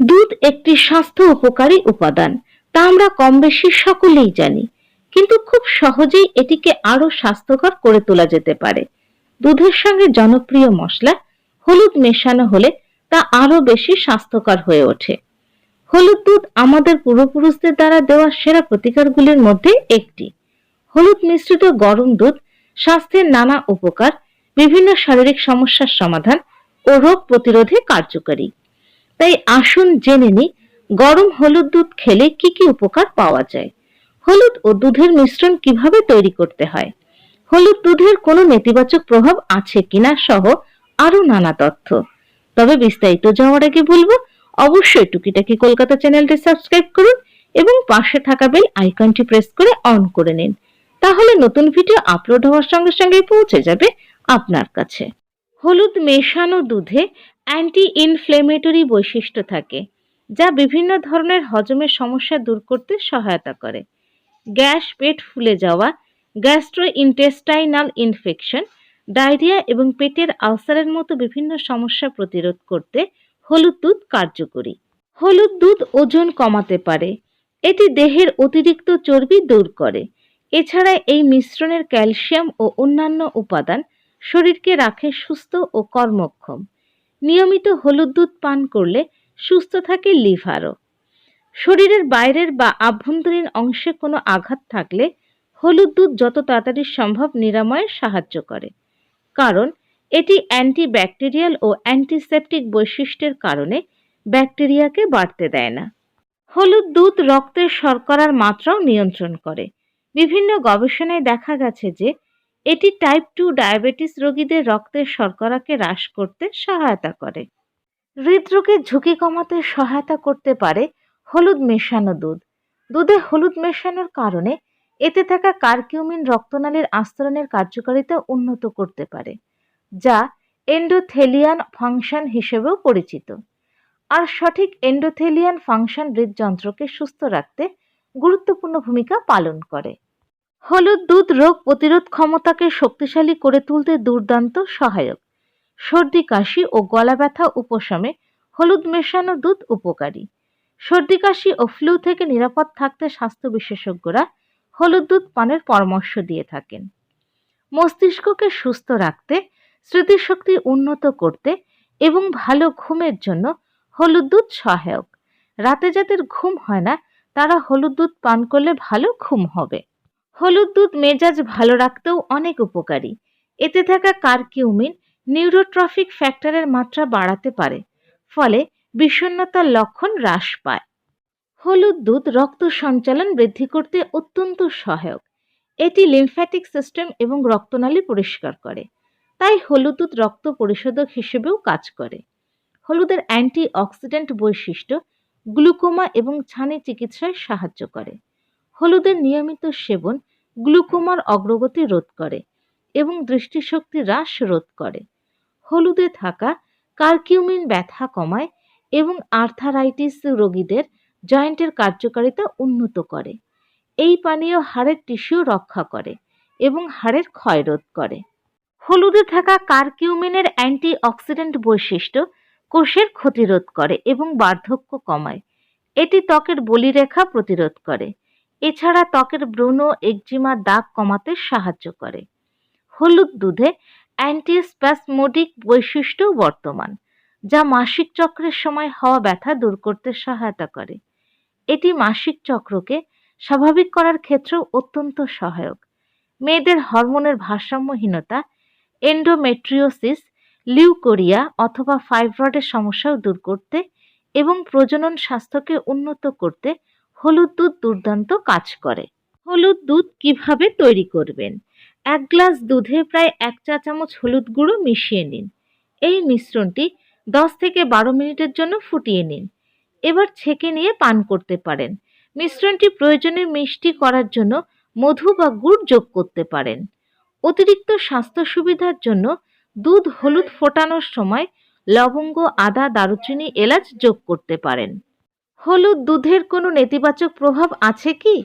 দুধ একটি স্বাস্থ্য উপকারী উপাদান, তা আমরা কম বেশি সকলেই জানি, কিন্তু খুব সহজেই এটিকে আরও স্বাস্থ্যকর করে তোলা যেতে পারে। দুধের সঙ্গে জনপ্রিয় মশলা, হলুদ মেশানো হলে তা আরও বেশি স্বাস্থ্যকর হয়ে ওঠে। হলুদ দুধ আমাদের পূর্বপুরুষদের দ্বারা দেওয়া সেরা প্রতিকারগুলির মধ্যে একটি। হলুদ মিশ্রিত গরম দুধ স্বাস্থ্যের নানা উপকার বিভিন্ন শারীরিক সমস্যার সমাধান ও রোগ প্রতিরোধে কার্যকরী। তাই আসুন জেনে নিই, গরম হলুদ দুধ খেলে কি কি উপকার পাওয়া যায়? হলুদ ও দুধের মিশ্রণ কীভাবে তৈরি করতে হয়? হলুদ দুধের কোনো নেতিবাচক প্রভাব আছে কিনা সহ আরও নানা তথ্য। তবে বিস্তারিত যাওয়ার আগে বলব, অবশ্যই টুকিটাকি কলকাতা চ্যানেলটি সাবস্ক্রাইব করুন এবং পাশে থাকা বেল আইকনটি প্রেস করে অন করে নিন। তাহলে নতুন ভিডিও আপলোড হওয়ার সঙ্গে সঙ্গে পৌঁছে যাবে আপনার কাছে। হলুদ মেশানো দুধে অ্যান্টি ইনফ্লেমেটরি বৈশিষ্ট্য থাকে, যা বিভিন্ন ধরনের হজমের সমস্যা দূর করতে সহায়তা করে। গ্যাস পেট ফুলে যাওয়া গ্যাস্ট্রো ইন্টেস্টাইনাল ইনফেকশন ডায়রিয়া এবং পেটের আলসারের মতো বিভিন্ন সমস্যা প্রতিরোধ করতে হলুদ দুধ কার্যকরী। হলুদ দুধ ওজন কমাতে পারে, এটি দেহের অতিরিক্ত চর্বি দূর করে। এছাড়া এই মিশ্রণের ক্যালসিয়াম ও অন্যান্য উপাদান শরীরকে রাখে সুস্থ ও কর্মক্ষম। নিয়মিত হলুদ দুধ পান করলে সুস্থ থাকে লিভারও। শরীরের বাইরের বা আভ্যন্তরীণ অংশে কোনো আঘাত থাকলে হলুদ দুধ যত তাড়াতাড়ি সম্ভব নিরাময়ে সাহায্য করে। কারণ, এটি অ্যান্টিব্যাকটেরিয়াল ও অ্যান্টিসেপটিক বৈশিষ্ট্যের কারণে ব্যাকটেরিয়াকে বাড়তে দেয় না। হলুদ দুধ রক্তের শর্করার মাত্রাও নিয়ন্ত্রণ করে। বিভিন্ন গবেষণায় দেখা গেছে যে এটি টাইপ টু ডায়াবেটিস রোগীদের রক্তের শর্করাকে হ্রাস করতে সহায়তা করে। হৃদরোগের ঝুঁকি কমাতে সহায়তা করতে পারে হলুদ মেশানো দুধ। দুধে হলুদ মেশানোর কারণে এতে থাকা কার্কিউমিন রক্তনালীর আস্তরণের কার্যকারিতা উন্নত করতে পারে, যা এন্ডোথেলিয়ান ফাংশন হিসেবেও পরিচিত। আর সঠিক এন্ডোথেলিয়ান ফাংশন হৃদযন্ত্রকে সুস্থ রাখতে গুরুত্বপূর্ণ ভূমিকা পালন করে। হলুদ দুধ রোগ প্রতিরোধ ক্ষমতাকে শক্তিশালী করে তুলতে দুর্দান্ত সহায়ক। সর্দি, কাশি ও গলা ব্যথা উপশমে হলুদ মেশানো দুধ উপকারী। সর্দি, কাশি ও ফ্লু থেকে নিরাপদ থাকতে স্বাস্থ্য বিশেষজ্ঞরা হলুদ দুধ পানের পরামর্শ দিয়ে থাকেন। মস্তিষ্ককে সুস্থ রাখতে, স্মৃতিশক্তি উন্নত করতে এবং ভালো ঘুমের জন্য হলুদ দুধ সহায়ক। রাতে যাদের ঘুম হয় না, তারা হলুদ দুধ পান করলে ভালো ঘুম হবে। হলুদ দুধ মেজাজ ভালো রাখতেও অনেক উপকারী। এতে থাকা কারকিউমিন নিউরোট্রফিক ফ্যাক্টরের মাত্রা বাড়াতে পারে, ফলে বিষণ্ণতার লক্ষণ হ্রাস পায়। হলুদ দুধ রক্ত সঞ্চালন বৃদ্ধি করতে অত্যন্ত সহায়ক। এটি লিমফ্যাটিক সিস্টেম এবং রক্তনালী পরিষ্কার করে, তাই হলুদ দুধ রক্ত পরিশোধক হিসেবেও কাজ করে। হলুদের অ্যান্টি অক্সিডেন্ট বৈশিষ্ট্য গ্লুকোমা এবং ছানি চিকিৎসায় সাহায্য করে। হলুদের নিয়মিত সেবন গ্লুকোমার অগ্রগতি রোধ করে এবং দৃষ্টিশক্তি হ্রাস রোধ করে। হলুদে থাকা কারকিউমিন ব্যথা কমায় এবং আর্থারাইটিস রোগীদের জয়েন্টের কার্যকারিতা উন্নত করে। এই পানীয় হাড়ের টিস্যু রক্ষা করে এবং হাড়ের ক্ষয় রোধ করে। হলুদে থাকা কারকিউমিনের অ্যান্টি অক্সিডেন্ট বৈশিষ্ট্য কোষের ক্ষতিরোধ করে এবং বার্ধক্য কমায়। এটি ত্বকের বলিরেখা প্রতিরোধ করে। এছাড়া ত্বকের ব্রণ একজিমা দাগ কমাতে সাহায্য করে। হলুদ দুধে অ্যান্টিস্প্যাসমোডিক বৈশিষ্ট্য বর্তমান, যা মাসিক চক্রের সময় হওয়া ব্যথা দূর করতে সহায়তা করে। এটি মাসিক চক্রকে স্বাভাবিক করার ক্ষেত্রেও অত্যন্ত সহায়ক। মেয়েদের হরমোনের ভারসাম্যহীনতা এন্ডোমেট্রিওসিস লিউকোরিয়া অথবা ফাইব্রয়েডের সমস্যাও দূর করতে এবং প্রজনন স্বাস্থ্যকে উন্নত করতে হলুদ দুধ দুর্দান্ত কাজ করে। হলুদ দুধ কীভাবে তৈরি করবেন? এক গ্লাস দুধে প্রায় এক চা চামচ হলুদ গুঁড়ো মিশিয়ে নিন। এই মিশ্রণটি দশ থেকে বারো মিনিটের জন্য ফুটিয়ে নিন। এবার ছেঁকে নিয়ে পান করতে পারেন। মিশ্রণটি প্রয়োজনে মিষ্টি করার জন্য মধু বা গুড় যোগ করতে পারেন। অতিরিক্ত স্বাস্থ্য সুবিধার জন্য দুধ হলুদ ফোটানোর সময় লবঙ্গ, আদা, দারুচিনি, এলাচ যোগ করতে পারেন। হলুদ দুধের কোনো নেতিবাচক প্রভাব আছে কি?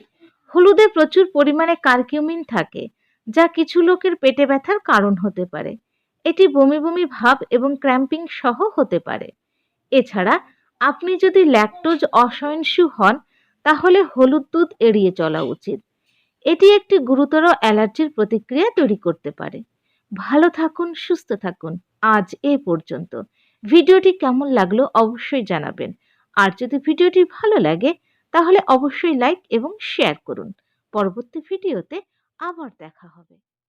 হলুদে প্রচুর পরিমাণে কারকিউমিন থাকে, যা কিছু লোকের পেটে ব্যথার কারণ হতে পারে। এটি বমি বমি ভাব এবং ক্র্যাম্পিং সহ হতে পারে। এছাড়া, আপনি যদি ল্যাকটোজ অসহিষ্ণু হন, তাহলে হলুদ দুধ এড়িয়ে চলা উচিত। এটি একটি গুরুতর অ্যালার্জির প্রতিক্রিয়া তৈরি করতে পারে। ভালো থাকুন, সুস্থ থাকুন। আজ এ পর্যন্ত। ভিডিওটি কেমন লাগল অবশ্যই জানাবেন। আর যদি ভিডিওটি ভালো লাগে, তাহলে অবশ্যই লাইক এবং শেয়ার করুন। পরবর্তী ভিডিওতে আবার দেখা হবে।